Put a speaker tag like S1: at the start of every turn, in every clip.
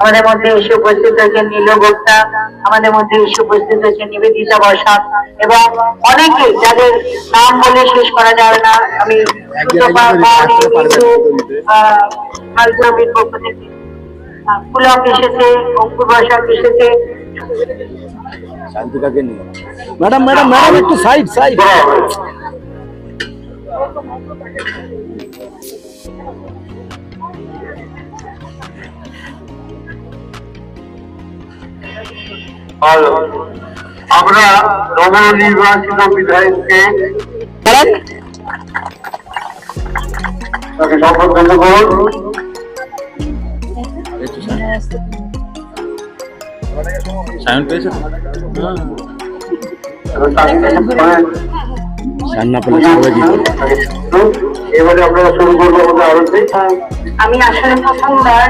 S1: আমাদের মধ্যে এসে উপস্থিত হয়েছেন নীল গুপ্তা আমাদের মধ্যে এসে উপস্থিত হয়েছেন নিবেদিতা বসাক এবং অনেকে যাদের নাম বলে শেষ করা যাবে না। আমি পক্ষ থেকে। পুলক এসেছে অঙ্কুর বসাক এসেছে।
S2: শান্তিকাকে নিয়ে।
S3: ম্যাডাম ম্যাডাম ম্যাডাম একটু সাইড সাইড।
S4: আর আমরা নবনির্বাচিত বিধায়ককে তাকে শপথ গ্রহণ করুন।
S2: সায়ন পেয়েছে
S4: এবারে আমরা শুরু করব আমাদের আরতি।
S1: আমি আসলে প্রথমবার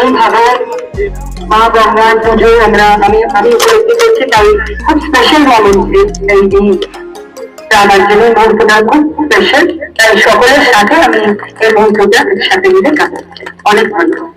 S1: এইভাবে মা গঙ্গার পুজোয় আমরা আমি আমি উপলব্ধি করছি, তাই খুব স্পেশাল মোমেন্ট এই আমার জন্য এই খুব স্পেশাল তাই সকলের সাথে আমি এই মুহূর্তটা সাথে মিলে কাটাচ্ছি। অনেক ধন্যবাদ।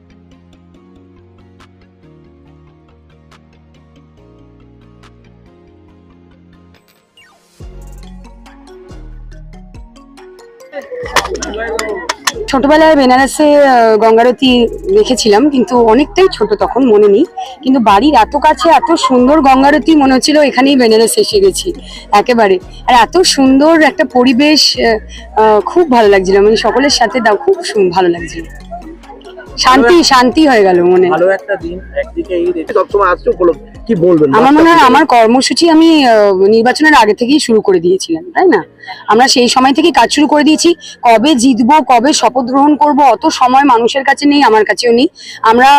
S5: ছোটবেলায় বেনারসে গঙ্গারতি দেখেছিলাম, কিন্তু অনেকটাই ছোট তখন, মনে নেই। কিন্তু বাড়ির এত কাছে এত সুন্দর গঙ্গারতি, মনে হচ্ছিল এখানেই বেনারস এসে গেছি, একেবারে। আর এত সুন্দর একটা পরিবেশ খুব ভালো লাগছিল। মানে সকলের সাথে দাও খুব ভালো লাগছিল। শান্তি শান্তি হয়ে গেল মনে।
S3: ভালো একটা দিন, একদিকে রেখে সবসময় আসছে উপলব্ধি কি বলবেন?
S5: আমার মনে হয় আমার কর্মসূচি আমি নির্বাচনের আগে থেকেই শুরু করে দিয়েছিলাম তাই না? আমরা সেই সময় থেকে কাজ শুরু করে দিয়েছি। কবে জিতবো কবে শপথ গ্রহণ করব অত সময় মানুষের কাছে নেই আমার কাছেও নেই। আমরা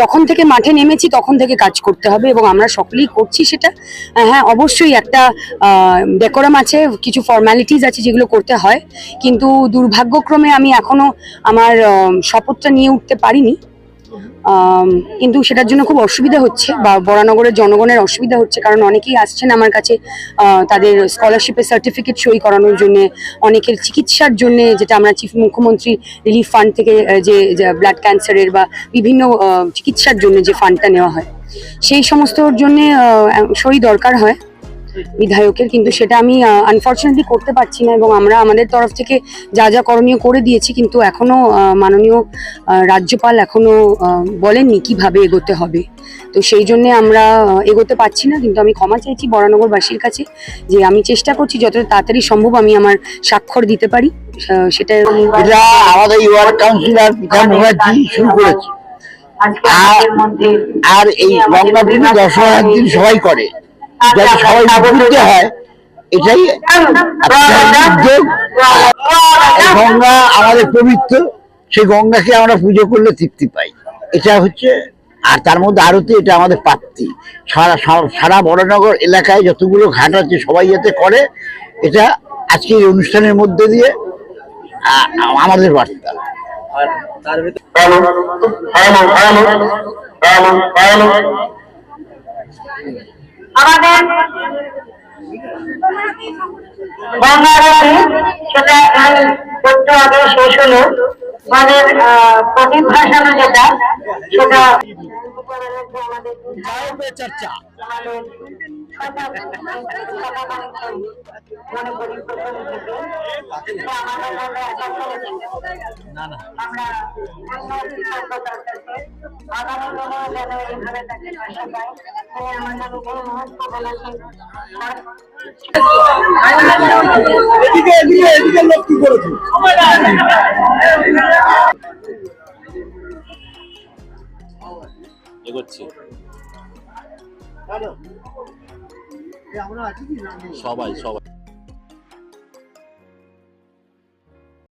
S5: যখন থেকে মাঠে নেমেছি তখন থেকে কাজ করতে হবে এবং আমরা সকলেই করছি সেটা। হ্যাঁ অবশ্যই একটা ডেকোরাম আছে কিছু ফর্মালিটিস আছে যেগুলো করতে হয়। কিন্তু দুর্ভাগ্যক্রমে আমি এখনও আমার শপথটা নিয়ে উঠতে পারিনি। কিন্তু সেটার জন্য খুব অসুবিধা হচ্ছে বা বরানগরের জনগণের অসুবিধা হচ্ছে, কারণ অনেকেই আসছেন আমার কাছে তাদের স্কলারশিপের সার্টিফিকেট সই করানোর জন্য, অনেকের চিকিৎসার জন্য, যেটা আমরা চিফ মুখ্যমন্ত্রী রিলিফ ফান্ড থেকে যে ব্লাড ক্যান্সারের বা বিভিন্ন চিকিৎসার জন্য যে ফান্ডটা নেওয়া হয়, সেই সমস্তর জন্য সই দরকার হয়। বিধায়কের কিন্তু সেটা আমি আনফর্চুনেটলি করতে পারছি না এবং আমরা আমাদের তরফ থেকে যা যা করণীয় করে দিয়েছি কিন্তু এখনও আহ, মাননীয় আহ, রাজ্যপাল এখনও আহ, বলেননি কীভাবে এগোতে হবে। তো সেই জন্যে আমরা এগোতে পারছি না কিন্তু আমি ক্ষমা চাইছি বরানগরবাসীর কাছে যে আমি চেষ্টা করছি যতটা তাড়াতাড়ি সম্ভব আমি আমার স্বাক্ষর দিতে পারি। আহ, সেটা
S3: আমাদের ইউআর কাউন্সিলর পিতা মুখার্জি শুরু করেছে। আর- এই গঙ্গা দশহরার দিন সবাই করে। যাতে সবাই উপকৃত হয় এটাই গঙ্গা আমাদের পবিত্র সেই গঙ্গাকে আমরা পুজো করলে তৃপ্তি পাই। এটা হচ্ছে আর তার মধ্যে আরতি এটা আমাদের প্রাপ্তি সারা সারা- সারা বড়নগর এলাকায় যতগুলো ঘাট আছে সবাই যাতে করে এটা আজকে এই অনুষ্ঠানের মধ্যে দিয়ে আমাদের বার্তা।
S4: হ্যালো।
S1: আমাদের গঙ্গারতি সেটা এই একটু আগে শেষ হলো আমাদের প্রদীপ ভাসানো যেটা সেটা
S3: চর্চা।
S1: আমরা আগামী দিনেও যেন এইভাবে তাকে পাশে পাই আমাদের এই মুহূর্ত বলেছি
S3: এদিকে এদিকে এদিকে লোক কি করেছে?
S2: এগোচ্ছি। সবাই সবাই।